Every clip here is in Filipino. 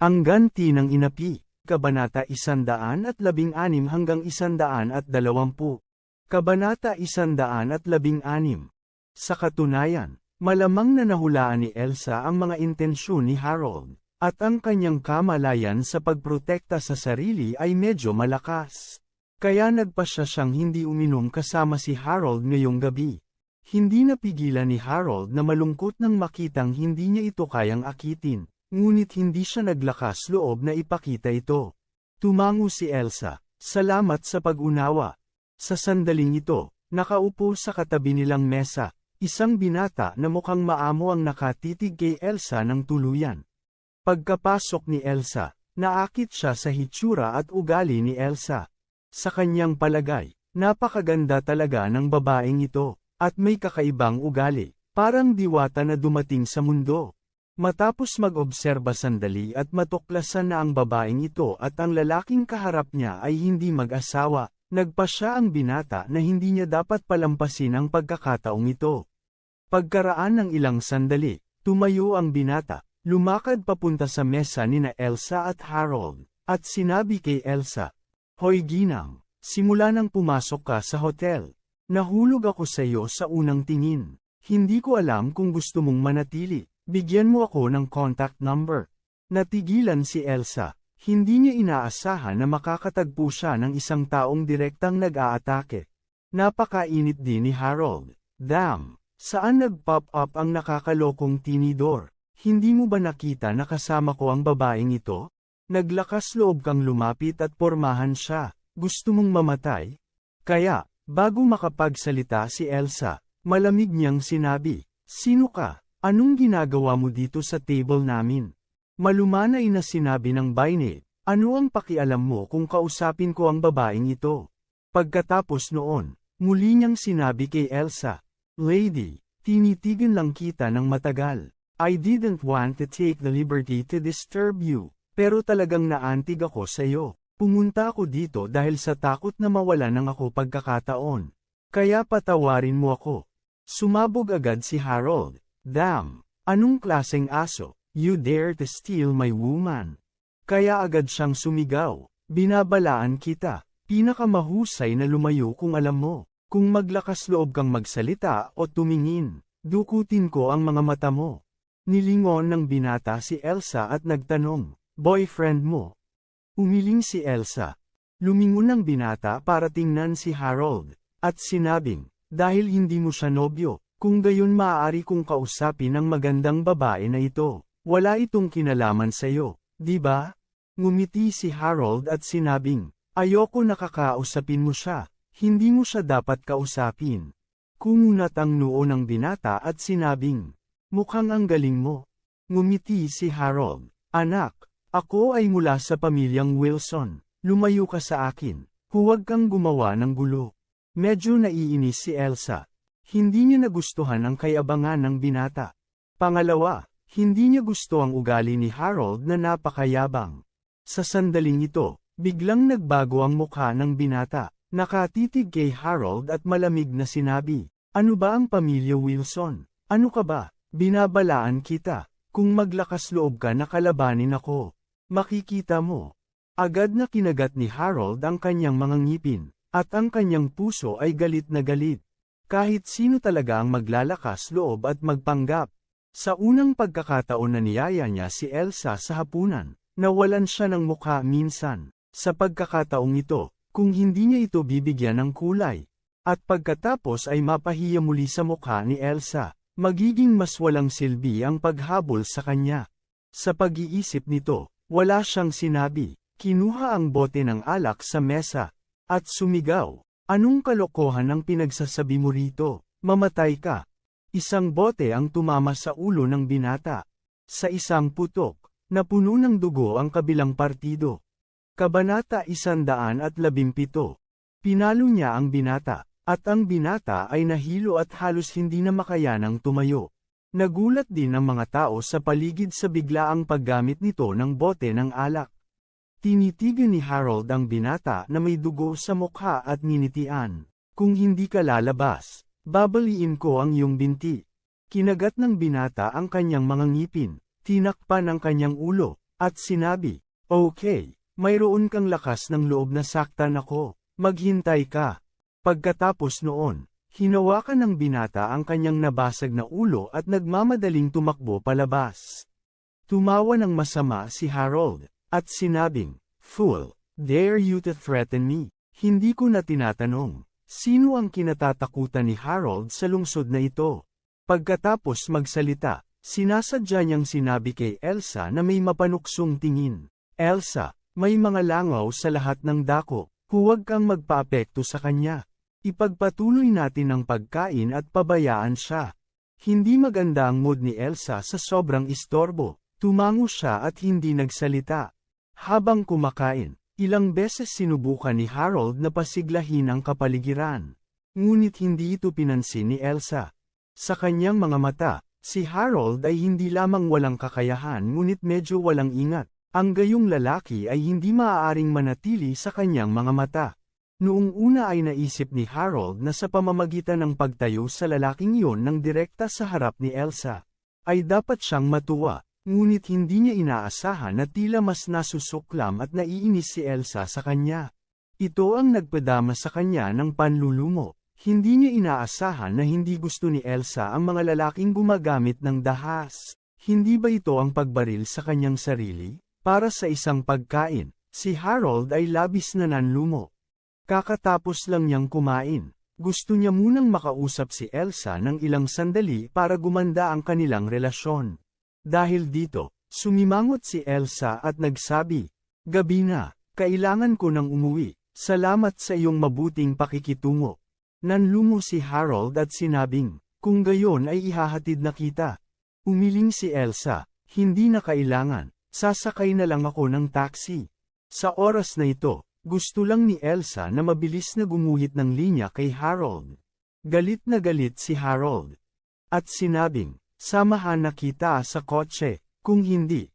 Ang ganti ng inapi, Kabanata 116 hanggang 120. Kabanata 116 Sa katunayan, malamang na nahulaan ni Elsa ang mga intensyon ni Harold, at ang kanyang kamalayan sa pagprotekta sa sarili ay medyo malakas. Kaya nagpa siya siyang hindi uminom kasama si Harold ngayong gabi. Hindi napigilan ni Harold na malungkot nang makitang hindi niya ito kayang akitin. Ngunit hindi siya naglakas loob na ipakita ito. Tumango si Elsa, salamat sa pag-unawa. Sa sandaling ito, nakaupo sa katabi nilang mesa, isang binata na mukhang maamo ang nakatitig kay Elsa ng tuluyan. Pagkapasok ni Elsa, naakit siya sa hitsura at ugali ni Elsa. Sa kanyang palagay, napakaganda talaga ng babaeng ito, at may kakaibang ugali, parang diwata na dumating sa mundo. Matapos mag-obserba sandali at matuklasan na ang babaeng ito at ang lalaking kaharap niya ay hindi mag-asawa, nagpa siya ang binata na hindi niya dapat palampasin ang pagkakataong ito. Pagkaraan ng ilang sandali, tumayo ang binata, lumakad papunta sa mesa ni na Elsa at Harold, at sinabi kay Elsa, Hoy ginang, simula nang pumasok ka sa hotel, nahulog ako sa iyo sa unang tingin, hindi ko alam kung gusto mong manatili. Bigyan mo ako ng contact number. Natigilan si Elsa. Hindi niya inaasahan na makakatagpo siya ng isang taong direktang nag-aatake. Napakainit din ni Harold. Damn! Saan nag-pop up ang nakakalokong tinidor? Hindi mo ba nakita na kasama ko ang babaeng ito? Naglakas loob kang lumapit at pormahan siya. Gusto mong mamatay? Kaya, bago makapagsalita si Elsa, malamig niyang sinabi, Sino ka? Anong ginagawa mo dito sa table namin? Malumanay na sinabi ng Baine, ano ang pakialam mo kung kausapin ko ang babaeng ito? Pagkatapos noon, muli niyang sinabi kay Elsa, Lady, tinitigan lang kita ng matagal. I didn't want to take the liberty to disturb you, pero talagang naantig ako sa iyo. Pumunta ako dito dahil sa takot na mawala ng ako pagkakataon. Kaya patawarin mo ako. Sumabog agad si Harold, Damn! Anong klaseng aso? You dare to steal my woman. Kaya agad siyang sumigaw. Binabalaan kita. Pinakamahusay na lumayo kung alam mo. Kung maglakas loob kang magsalita o tumingin, dukutin ko ang mga mata mo. Nilingon ng binata si Elsa at nagtanong, boyfriend mo. Umiling si Elsa. Lumingon ng binata para tingnan si Harold, at sinabing, dahil hindi mo siya nobyo, kung gayon maaari kong kausapin ang magandang babae na ito. Wala itong kinalaman sa iyo, di ba? Ngumiti si Harold at sinabing, ayoko nakakausapin mo siya, hindi mo siya dapat kausapin. Kumunat ang noo ng binata at sinabing, mukhang ang galing mo. Ngumiti si Harold, anak, ako ay mula sa pamilyang Wilson, lumayo ka sa akin, huwag kang gumawa ng gulo. Medyo naiinis si Elsa, hindi niya nagustuhan ang kayabangan ng binata. Pangalawa, hindi niya gusto ang ugali ni Harold na napakayabang. Sa sandaling ito, biglang nagbago ang mukha ng binata. Nakatitig kay Harold at malamig na sinabi, Ano ba ang pamilya Wilson? Ano ka ba? Binabalaan kita. Kung maglakas loob ka na kalabanin ako. Makikita mo. Agad na kinagat ni Harold ang kanyang mga ngipin, at ang kanyang puso ay galit na galit. Kahit sino talaga ang maglalakas loob at magpanggap. Sa unang pagkakataon na niyaya niya si Elsa sa hapunan, nawalan siya ng mukha minsan. Sa pagkakataong ito, kung hindi niya ito bibigyan ng kulay, at pagkatapos ay mapahiya muli sa mukha ni Elsa, magiging mas walang silbi ang paghabol sa kanya. Sa pag-iisip nito, wala siyang sinabi, kinuha ang bote ng alak sa mesa, at sumigaw. Anong kalokohan ang pinagsasabi mo rito? Mamatay ka. Isang bote ang tumama sa ulo ng binata. Sa isang putok, Napuno ng dugo ang kabilang partido. Kabanata 117. Pinalo niya ang binata, at ang binata ay nahilo at halos hindi na makayanang tumayo. Nagulat din ang mga tao sa paligid sa biglaang paggamit nito ng bote ng alak. Tinitigan ni Harold ang binata na may dugo sa mukha at ninitian. Kung hindi ka lalabas, babaliin ko ang iyong binti. Kinagat ng binata ang kanyang mga ngipin, tinakpan ang kanyang ulo, at sinabi, Okay, mayroon kang lakas ng loob na saktan ako, maghintay ka. Pagkatapos noon, hinawakan ng binata ang kanyang nabasag na ulo at nagmamadaling tumakbo palabas. Tumawa ng masama si Harold, at sinabing, Fool, dare you to threaten me? Hindi ko na tinatanong, sino ang kinatatakutan ni Harold sa lungsod na ito? Pagkatapos magsalita, sinasadya niyang sinabi kay Elsa na may mapanuksong tingin. Elsa, may mga langaw sa lahat ng dako, huwag kang magpaapekto sa kanya. Ipagpatuloy natin ang pagkain at pabayaan siya. Hindi maganda ang mood ni Elsa sa sobrang istorbo, tumango siya at hindi nagsalita. Habang kumakain, ilang beses sinubukan ni Harold na pasiglahin ang kapaligiran. Ngunit hindi ito pinansin ni Elsa. Sa kanyang mga mata, si Harold ay hindi lamang walang kakayahan ngunit medyo walang ingat. Ang gayong lalaki ay hindi maaaring manatili sa kanyang mga mata. Noong una ay naisip ni Harold na sa pamamagitan ng pagtayo sa lalaking iyon ng direkta sa harap ni Elsa, ay dapat siyang matuwa, ngunit hindi niya inaasahan na tila mas nasusuklam at naiinis si Elsa sa kanya. Ito ang nagpadama sa kanya ng panlulumo. Hindi niya inaasahan na hindi gusto ni Elsa ang mga lalaking gumagamit ng dahas. Hindi ba ito ang pagbaril sa kanyang sarili? Para sa isang pagkain, si Harold ay labis na nanlumo. Kakatapos lang niyang kumain. Gusto niya munang makausap si Elsa ng ilang sandali para gumanda ang kanilang relasyon. Dahil dito, sumimangot si Elsa at nagsabi, Gabi na, kailangan ko nang umuwi, salamat sa iyong mabuting pakikitungo. Nanlumo si Harold at sinabing, kung gayon ay ihahatid na kita. Umiling si Elsa, hindi na kailangan, sasakay na lang ako ng taxi. Sa oras na ito, gusto lang ni Elsa na mabilis na gumuhit ng linya kay Harold. Galit na galit si Harold. At sinabing, samahan na kita sa kotse, kung hindi.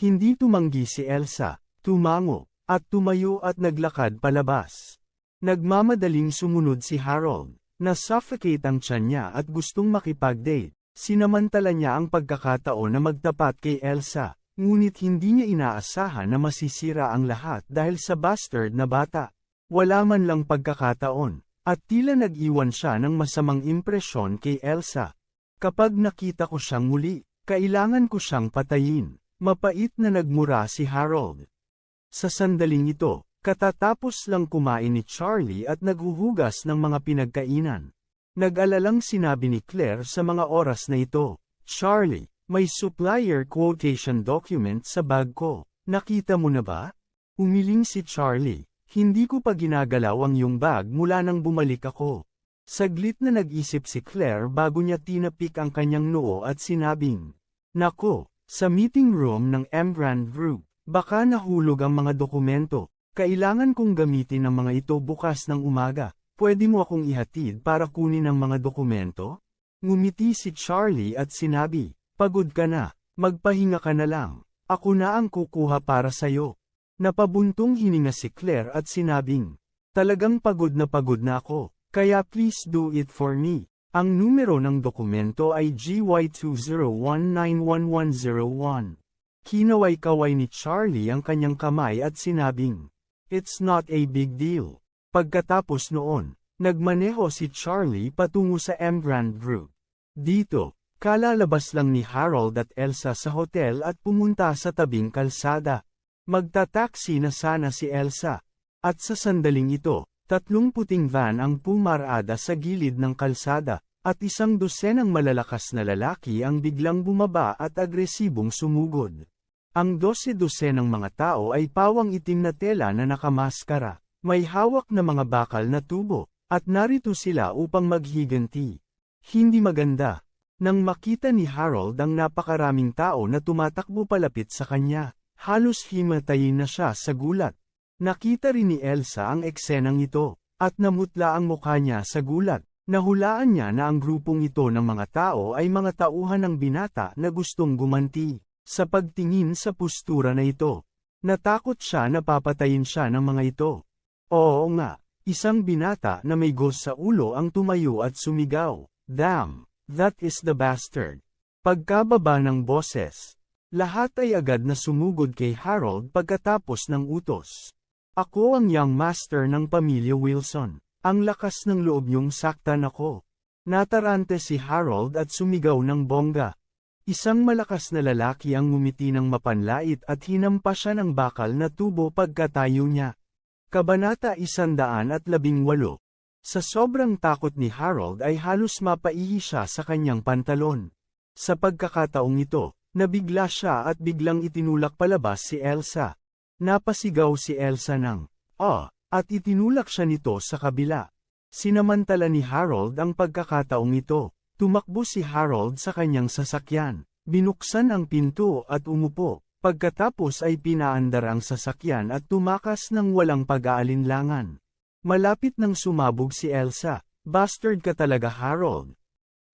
Hindi tumanggi si Elsa, tumango, at tumayo at naglakad palabas. Nagmamadaling sumunod si Harold, na-suffocate ang tiyan niya at gustong makipag-date. Sinamantala niya ang pagkakataon na magtapat kay Elsa, ngunit hindi niya inaasahan na masisira ang lahat dahil sa bastard na bata. Wala man lang pagkakataon, at tila nag-iwan siya ng masamang impresyon kay Elsa. Kapag nakita ko siyang muli, kailangan ko siyang patayin. Mapait na nagmura si Harold. Sa sandaling ito, Katatapos lang kumain ni Charlie at naghuhugas ng mga pinagkainan. Nag-alalang sinabi ni Claire sa mga oras na ito, Charlie, may supplier quotation document sa bag ko. Nakita mo na ba? Umiling si Charlie. Hindi ko pa ginagalaw ang iyong bag mula nang bumalik ako. Saglit na nag-isip si Claire bago niya tinapik ang kanyang noo at sinabing, Nako, sa meeting room ng Embrand Group, baka nahulog ang mga dokumento. Kailangan kong gamitin ang mga ito bukas ng umaga. Pwede mo akong ihatid para kunin ang mga dokumento? Ngumiti si Charlie at sinabi, Pagod ka na, magpahinga ka na lang. Ako na ang kukuha para sayo. Napabuntong hininga si Claire at sinabing, Talagang pagod na pagod na ako, kaya please do it for me. Ang numero ng dokumento ay GY201911101. Kinaway-kaway ni Charlie ang kanyang kamay at sinabing, It's not a big deal. Pagkatapos noon, nagmaneho si Charlie patungo sa M Grand Group. Dito, kalalabas lang ni Harold at Elsa sa hotel at pumunta sa tabing kalsada. Magtataksi na sana si Elsa. At sa sandaling ito, tatlong puting van ang pumarada sa gilid ng kalsada, at isang dosenang malalakas na lalaki ang biglang bumaba at agresibong sumugod. Ang dose-dose ng mga tao ay pawang itim na tela na nakamaskara, may hawak na mga bakal na tubo, at narito sila upang maghiganti. Hindi maganda. Nang makita ni Harold ang napakaraming tao na tumatakbo palapit sa kanya, halos himatayin na siya sa gulat. Nakita rin ni Elsa ang eksenang ito, at namutla ang mukha niya sa gulat. Nahulaan niya na ang grupong ito ng mga tao ay mga tauhan ng binata na gustong gumanti. Sa pagtingin sa postura na ito, natakot siya na papatayin siya ng mga ito. Oo nga, isang binata na may gos sa ulo ang tumayo at sumigaw. Damn, that is the bastard. Pagkababa ng boses, lahat ay agad na sumugod kay Harold pagkatapos ng utos. Ako ang young master ng pamilya Wilson. Ang lakas ng loob niyong saktan ako. Natarante si Harold at sumigaw ng bongga. Isang malakas na lalaki ang ngumiti ng mapanlait at hinampa siya ng bakal na tubo pagkatayo niya. Kabanata 118 Sa sobrang takot ni Harold ay halos mapaihi siya sa kanyang pantalon. Sa pagkakataong ito, nabigla siya at biglang itinulak palabas si Elsa. Napasigaw si Elsa ng, Ah! At itinulak siya nito sa kabila. Sinamantala ni Harold ang pagkakataong ito. Tumakbo si Harold sa kanyang sasakyan. Binuksan ang pinto at umupo. Pagkatapos ay pinaandar ang sasakyan at tumakas ng walang pag-aalinlangan. Malapit nang sumabog si Elsa. Bastard ka talaga Harold.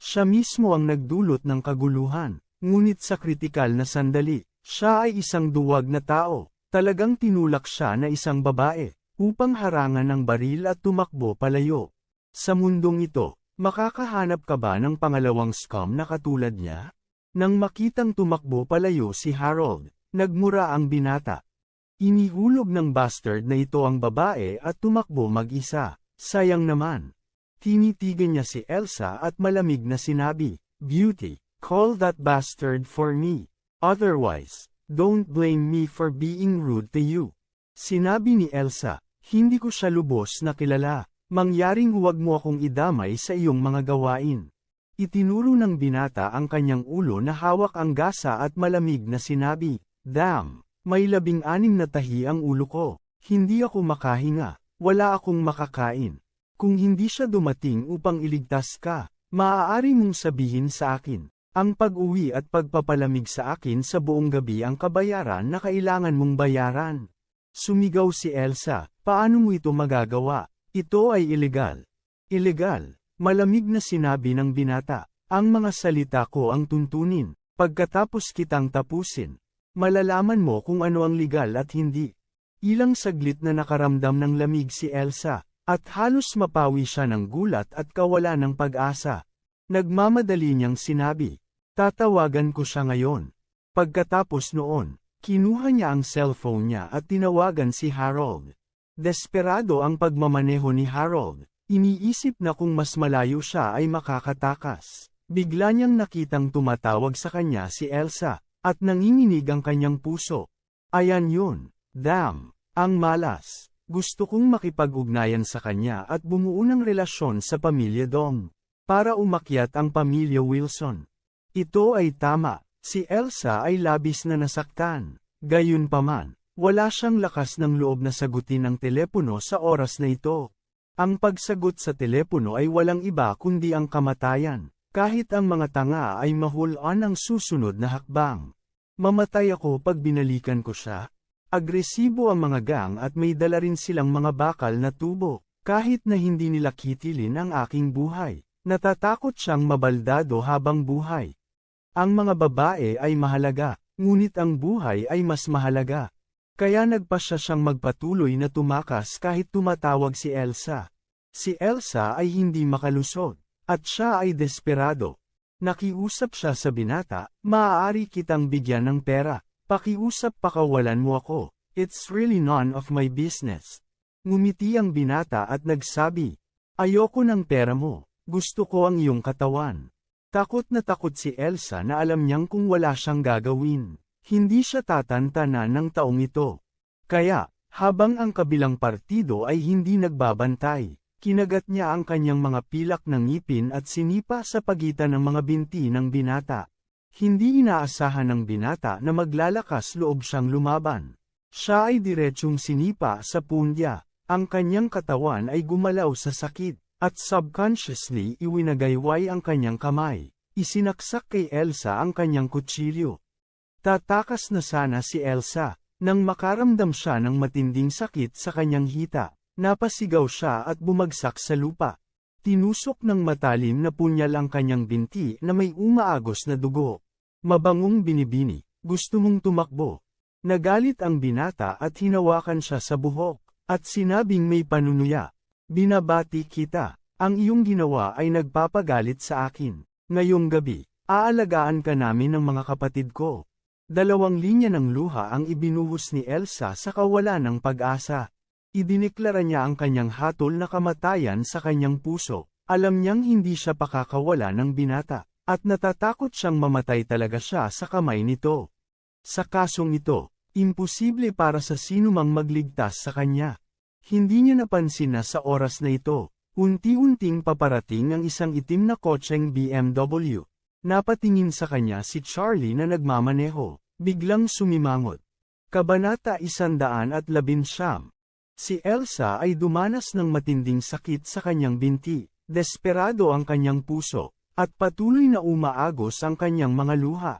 Siya mismo ang nagdulot ng kaguluhan. Ngunit sa kritikal na sandali, siya ay isang duwag na tao. Talagang tinulak siya na isang babae upang harangan ng baril at tumakbo palayo. Sa mundong ito, makakahanap ka ba ng pangalawang scum na katulad niya? Nang makitang tumakbo palayo si Harold, nagmura ang binata. Inihulog ng bastard na ito ang babae at tumakbo mag-isa. Sayang naman. Tinitigan niya si Elsa at malamig na sinabi, Beauty, call that bastard for me. Otherwise, don't blame me for being rude to you. Sinabi ni Elsa, hindi ko siya lubos na kilala, mangyaring huwag mo akong idamay sa iyong mga gawain. Itinuro ng binata ang kanyang ulo na hawak ang gasa at malamig na sinabi, Damn, may labing anim na tahi ang ulo ko, hindi ako makahinga, wala akong makakain. Kung hindi siya dumating upang iligtas ka, maaari mong sabihin sa akin, ang pag-uwi at pagpapalamig sa akin sa buong gabi ang kabayaran na kailangan mong bayaran. Sumigaw si Elsa, paano mo ito magagawa? Ito ay ilegal. Ilegal. Malamig na sinabi ng binata, ang mga salita ko ang tuntunin, pagkatapos kitang tapusin. Malalaman mo kung ano ang legal at hindi. Ilang saglit na nakaramdam ng lamig si Elsa, at halos mapawi siya ng gulat at kawala ng pag-asa. Nagmamadali niyang sinabi, tatawagan ko siya ngayon. Pagkatapos noon, Kinuha niya ang cellphone niya at tinawagan si Harold. Desperado ang pagmamaneho ni Harold. Iniisip na kung mas malayo siya ay makakatakas. Bigla niyang nakitang tumatawag sa kanya si Elsa, at nanginginig ang kanyang puso. Ayan yun. Damn. Ang malas. Gusto kong makipag-ugnayan sa kanya at bumuo ng relasyon sa pamilya Dong. Para umakyat ang pamilya Wilson. Ito ay tama. Si Elsa ay labis na nasaktan. Gayunpaman, wala siyang lakas ng loob na sagutin ang telepono sa oras na ito. Ang pagsagot sa telepono ay walang iba kundi ang kamatayan. Kahit ang mga tanga ay mahulaan ang susunod na hakbang. Mamatay ako pag binalikan ko siya. Agresibo ang mga gang at may dala rin silang mga bakal na tubo. Kahit na hindi nila kitilin ang aking buhay, natatakot siyang mabaldado habang buhay. Ang mga babae ay mahalaga, ngunit ang buhay ay mas mahalaga. Kaya nagpasya siyang magpatuloy na tumakas kahit tumatawag si Elsa. Si Elsa ay hindi makalusot, at siya ay desperado. Nakiusap siya sa binata, maaari kitang bigyan ng pera, pakiusap pakawalan mo ako, it's really none of my business. Ngumiti ang binata at nagsabi, ayoko ng pera mo, gusto ko ang iyong katawan. Takot na takot si Elsa na alam niyang kung wala siyang gagawin, hindi siya tatantanan ng taong ito. Kaya, habang ang kabilang partido ay hindi nagbabantay, kinagat niya ang kanyang mga pilak ng ngipin at sinipa sa pagitan ng mga binti ng binata. Hindi inaasahan ng binata na maglalakas loob siyang lumaban. Siya ay diretsyong sinipa sa pundya, ang kanyang katawan ay gumalaw sa sakit at subconsciously iwinagayway ang kanyang kamay. Isinaksak kay Elsa ang kanyang kutsilyo. Tatakas na sana si Elsa, nang makaramdam siya ng matinding sakit sa kanyang hita. Napasigaw siya at bumagsak sa lupa. Tinusok ng matalim na punyal ang kanyang binti na may umaagos na dugo. Mabangong binibini, gusto mong tumakbo. Nagalit ang binata at hinawakan siya sa buhok, at sinabing may panunuya. Binabati kita, ang iyong ginawa ay nagpapagalit sa akin. Ngayong gabi, aalagaan ka namin ng mga kapatid ko. Dalawang linya ng luha ang ibinuhos ni Elsa sa kawalan ng pag-asa. Idineklara niya ang kanyang hatol na kamatayan sa kanyang puso. Alam niyang hindi siya pakakawala ng binata, at natatakot siyang mamatay talaga siya sa kamay nito. Sa kasong ito, imposible para sa sinumang magligtas sa kanya. Hindi niya napansin na sa oras na ito, unti-unting paparating ang isang itim na kotseng BMW. Napatingin sa kanya si Charlie na nagmamaneho, biglang sumimangot. Kabanata 119 Si Elsa ay dumanas ng matinding sakit sa kanyang binti, desperado ang kanyang puso, at patuloy na umaagos ang kanyang mga luha.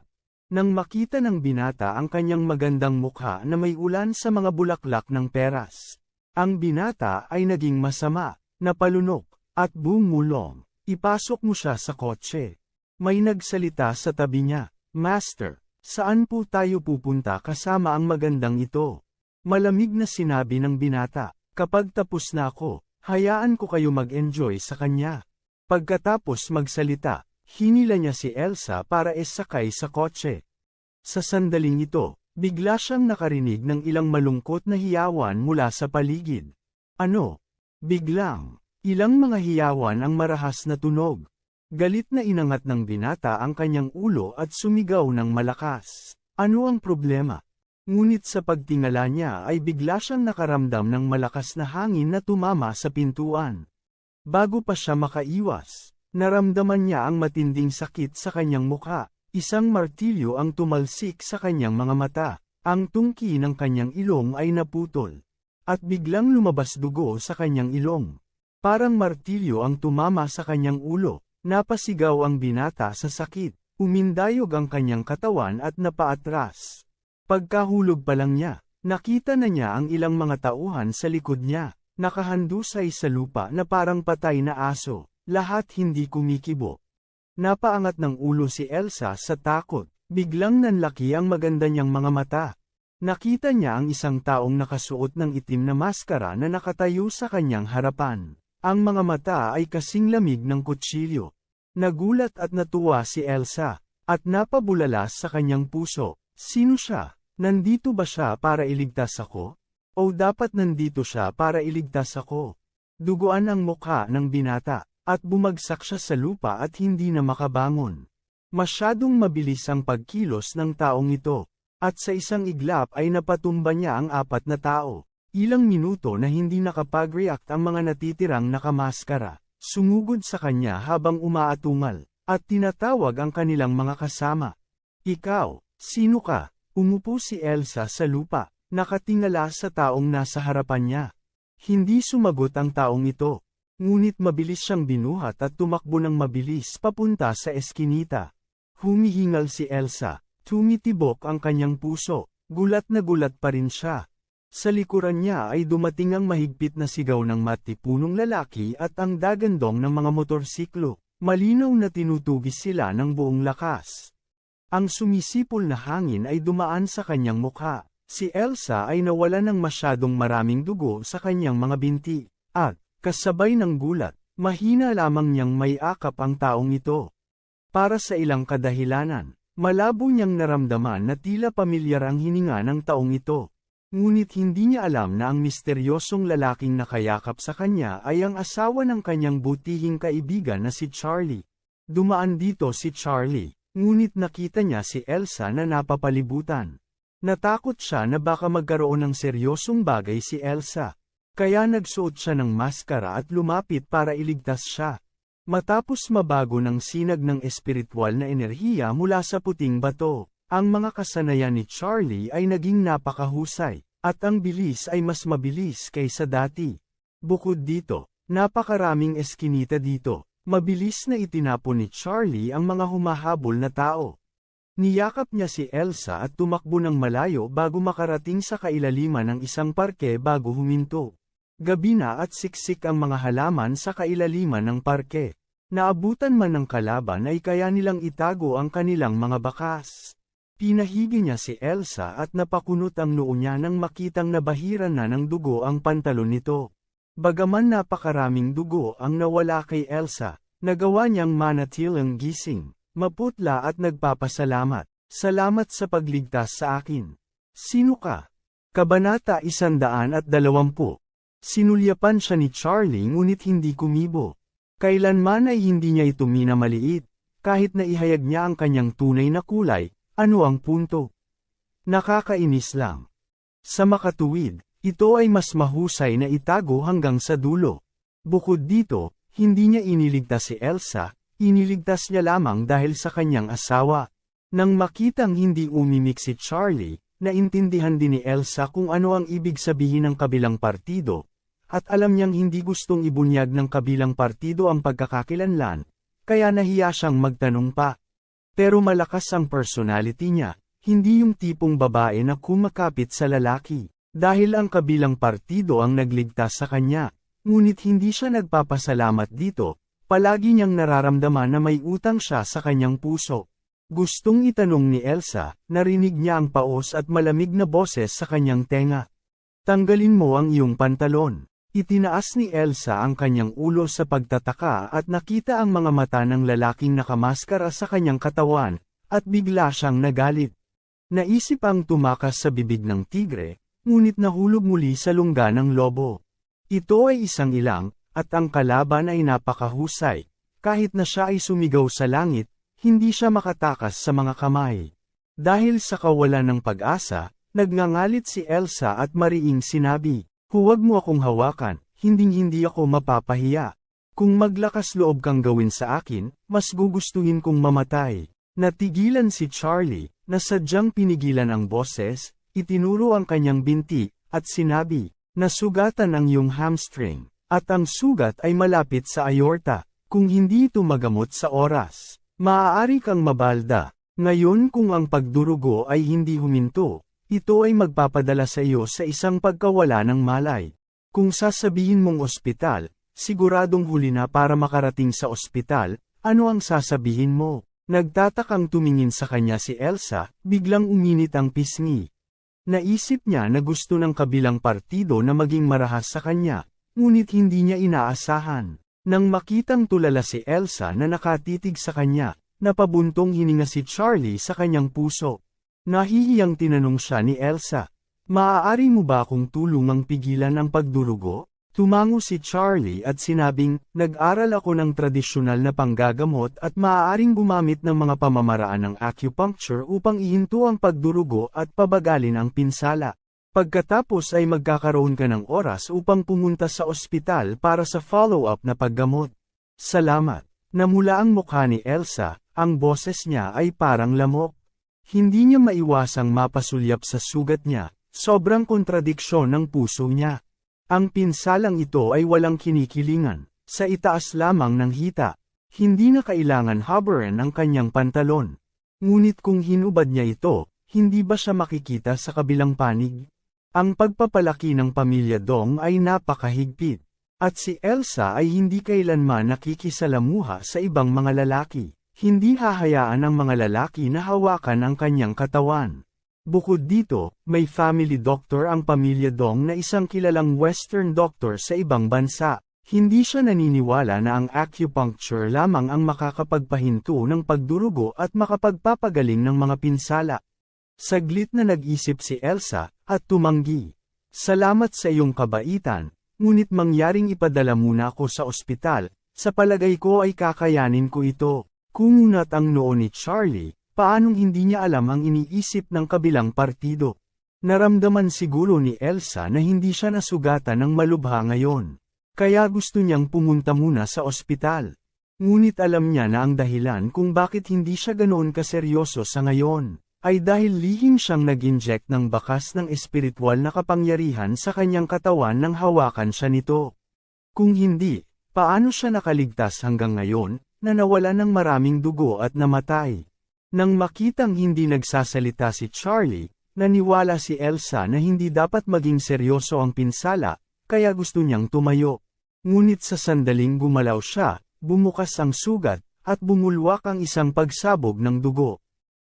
Nang makita ng binata ang kanyang magandang mukha na may ulan sa mga bulaklak ng peras. Ang binata ay naging masama, napalunok, at bumulong. Ipasok mo siya sa kotse. May nagsalita sa tabi niya, Master, saan po tayo pupunta kasama ang magandang ito? Malamig na sinabi ng binata, kapag tapos na ako, hayaan ko kayo mag-enjoy sa kanya. Pagkatapos magsalita, hinila niya si Elsa para esakay sa kotse. Sa sandaling ito, bigla siyang nakarinig ng ilang malungkot na hiyawan mula sa paligid. Ano? Biglang, ilang mga hiyawan ang marahas na tunog. Galit na inangat ng binata ang kanyang ulo at sumigaw ng malakas. Ano ang problema? Ngunit sa pagtingala niya ay bigla siyang nakaramdam ng malakas na hangin na tumama sa pintuan. Bago pa siya makaiwas, naramdaman niya ang matinding sakit sa kanyang mukha. Isang martilyo ang tumalsik sa kanyang mga mata. Ang tungki ng kanyang ilong ay naputol. At biglang lumabas dugo sa kanyang ilong. Parang martilyo ang tumama sa kanyang ulo. Napasigaw ang binata sa sakit. Umindayog ang kanyang katawan at napaatras. Pagkahulog pa lang niya, nakita na niya ang ilang mga tauhan sa likod niya, nakahandusay sa lupa na parang patay na aso, lahat hindi kumikibo. Napaangat ng ulo si Elsa sa takot, biglang nanlaki ang maganda niyang mga mata. Nakita niya ang isang taong nakasuot ng itim na maskara na nakatayo sa kanyang harapan. Ang mga mata ay kasing lamig ng kutsilyo. Nagulat at natuwa si Elsa, at napabulala sa kanyang puso. Sino siya? Nandito ba siya para iligtas ako? O dapat nandito siya para iligtas ako? Duguan ang mukha ng binata, at bumagsak siya sa lupa at hindi na makabangon. Masyadong mabilis ang pagkilos ng taong ito, at sa isang iglap ay napatumba niya ang apat na tao. Ilang minuto na hindi nakapag-react ang mga natitirang nakamaskara, sumugod sa kanya habang umaatungal, at tinatawag ang kanilang mga kasama. Ikaw, Sino ka? Umupo si Elsa sa lupa, nakatingala sa taong nasa harapan niya. Hindi sumagot ang taong ito. Ngunit mabilis siyang binuhat at tumakbo ng mabilis papunta sa eskinita. Humihingal si Elsa, tumitibok ang kanyang puso, gulat na gulat pa rin siya. Sa likuran niya ay dumating ang mahigpit na sigaw ng matipunong lalaki at ang dagandong ng mga motorsiklo. Malinaw na tinutugis sila ng buong lakas. Ang sumisipol na hangin ay dumaan sa kanyang mukha. Si Elsa ay nawala ng masyadong maraming dugo sa kanyang mga binti, at, kasabay ng gulat, mahina lamang niyang may akap ang taong ito. Para sa ilang kadahilanan, malabo niyang naramdaman na tila pamilyar ang hininga ng taong ito. Ngunit hindi niya alam na ang misteryosong lalaking nakayakap sa kanya ay ang asawa ng kanyang butihing kaibigan na si Charlie. Dumaan dito si Charlie, Ngunit nakita niya si Elsa na napapalibutan. Natakot siya na baka magkaroon ng seryosong bagay si Elsa. Kaya nagsuot siya ng maskara at lumapit para iligtas siya. Matapos mabago ng sinag ng espiritual na enerhiya mula sa puting bato, ang mga kasanayan ni Charlie ay naging napakahusay, at ang bilis ay mas mabilis kaysa dati. Bukod dito, napakaraming eskinita dito, Mabilis na itinapon ni Charlie ang mga humahabol na tao. Niyakap niya si Elsa at tumakbo ng malayo bago makarating sa kailaliman ng isang parke bago huminto. Gabi na at siksik ang mga halaman sa kailaliman ng parke. Naabutan man ng kalaban ay kaya nilang itago ang kanilang mga bakas. Pinahigi niya si Elsa at napakunot ang noo niya nang makitang nabahiran na ng dugo ang pantalon nito. Bagaman napakaraming dugo ang nawala kay Elsa, nagawa niyang manatilang gising, maputla at nagpapasalamat. Salamat sa pagligtas sa akin. Sino ka? Kabanata 120. Sinulyapan siya ni Charlie ngunit hindi kumibo. Kailanman ay hindi niya ito minamaliit, kahit na ihayag niya ang kanyang tunay na kulay, ano ang punto? Nakakainis lang. Sa makatuwid, ito ay mas mahusay na itago hanggang sa dulo. Bukod dito, hindi niya iniligtas si Elsa, iniligtas niya lamang dahil sa kanyang asawa. Nang makitang hindi umimik si Charlie, naintindihan din ni Elsa kung ano ang ibig sabihin ng kabilang partido, at alam niyang hindi gustong ibunyag ng kabilang partido ang pagkakakilanlan, kaya nahiya siyang magtanong pa. Pero malakas ang personality niya, hindi yung tipong babae na kumakapit sa lalaki. Dahil ang kabilang partido ang nagligtas sa kanya, ngunit hindi siya nagpapasalamat dito, palagi niyang nararamdaman na may utang siya sa kanyang puso. Gustong itanong ni Elsa, narinig niya ang paos at malamig na boses sa kanyang tenga. Tanggalin mo ang iyong pantalon. Itinaas ni Elsa ang kanyang ulo sa pagtataka at nakita ang mga mata ng lalaking nakamaskara sa kanyang katawan, at bigla siyang nagalit. Naisip ang tumakas sa bibig ng tigre, ngunit nahulog muli sa lungga ng lobo. Ito ay isang ilang, at ang kalaban ay napakahusay. Kahit na siya ay sumigaw sa langit, hindi siya makatakas sa mga kamay. Dahil sa kawalan ng pag-asa, nagngangalit si Elsa at mariing sinabi, Huwag mo akong hawakan, hinding-hindi ako mapapahiya. Kung maglakas loob kang gawin sa akin, mas gugustuhin kong mamatay. Natigilan si Charlie, na sadyang pinigilan ang boses, Itinuro ang kanyang binti, at sinabi, nasugatan ang iyong hamstring, at ang sugat ay malapit sa aorta. Kung hindi ito magamot sa oras, maaari kang mabalda. Ngayon kung ang pagdurugo ay hindi huminto, ito ay magpapadala sa iyo sa isang pagkawala ng malay. Kung sasabihin mong ospital, siguradong huli na para makarating sa ospital, ano ang sasabihin mo? Nagtatakang tumingin sa kanya si Elsa, biglang uminit ang pisngi. Naisip niya na gusto ng kabilang partido na maging marahas sa kanya, ngunit hindi niya inaasahan. Nang makitang tulala si Elsa na nakatitig sa kanya, napabuntong hininga si Charlie sa kanyang puso. Nahihiyang tinanong siya ni Elsa, Maaari mo ba akong tulungang pigilan ang pagdurugo? Tumango si Charlie at sinabing, nag-aral ako ng tradisyonal na panggagamot at maaaring gumamit ng mga pamamaraan ng acupuncture upang ihinto ang pagdurugo at pabagalin ang pinsala. Pagkatapos ay magkakaroon ka ng oras upang pumunta sa ospital para sa follow-up na paggamot. Salamat. Namula ang mukha ni Elsa, ang boses niya ay parang lamok. Hindi niya maiwasang mapasulyap sa sugat niya, sobrang kontradiksyon ng puso niya. Ang pinsalang ito ay walang kinikilingan, sa itaas lamang ng hita. Hindi na kailangan habaran ang kanyang pantalon. Ngunit kung hinubad niya ito, hindi ba siya makikita sa kabilang panig? Ang pagpapalaki ng pamilya Dong ay napakahigpit. At si Elsa ay hindi kailanman nakikisalamuha sa ibang mga lalaki. Hindi hahayaan ang mga lalaki na hawakan ang kanyang katawan. Bukod dito, may family doctor ang pamilya Dong na isang kilalang western doctor sa ibang bansa. Hindi siya naniniwala na ang acupuncture lamang ang makakapagpahinto ng pagdurugo at makapagpapagaling ng mga pinsala. Saglit na nag-isip si Elsa, at tumanggi. Salamat sa iyong kabaitan, ngunit mangyaring ipadala muna ako sa ospital, sa palagay ko ay kakayanin ko ito. Kumunat ang noo ni Charlie, Paanong hindi niya alam ang iniisip ng kabilang partido? Naramdaman siguro ni Elsa na hindi siya nasugatan ng malubha ngayon. Kaya gusto niyang pumunta muna sa ospital. Ngunit alam niya na ang dahilan kung bakit hindi siya ganoon kaseryoso sa ngayon, ay dahil lihim siyang nag-inject ng bakas ng espiritual na kapangyarihan sa kanyang katawan nang hawakan siya nito. Kung hindi, Paano siya nakaligtas hanggang ngayon, na nawala ng maraming dugo at namatay? Nang makitang hindi nagsasalita si Charlie, naniwala si Elsa na hindi dapat maging seryoso ang pinsala, kaya gusto niyang tumayo. Ngunit sa sandaling gumalaw siya, bumukas ang sugat, at bumulwak ang isang pagsabog ng dugo.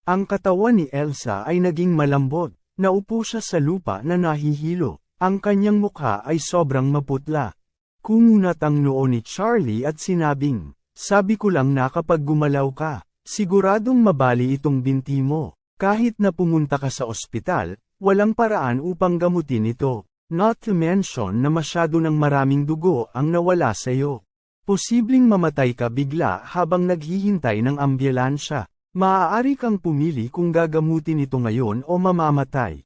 Ang katawan ni Elsa ay naging malambot, naupo siya sa lupa na nahihilo, ang kanyang mukha ay sobrang maputla. Kumunat ang noo ni Charlie at sinabing, sabi ko lang na kapag gumalaw ka, siguradong mabali itong binti mo. Kahit na pumunta ka sa ospital, walang paraan upang gamutin ito. Not to mention na masyado ng maraming dugo ang nawala sa iyo. Posibleng mamatay ka bigla habang naghihintay ng ambulansya. Maaari kang pumili kung gagamutin ito ngayon o mamamatay.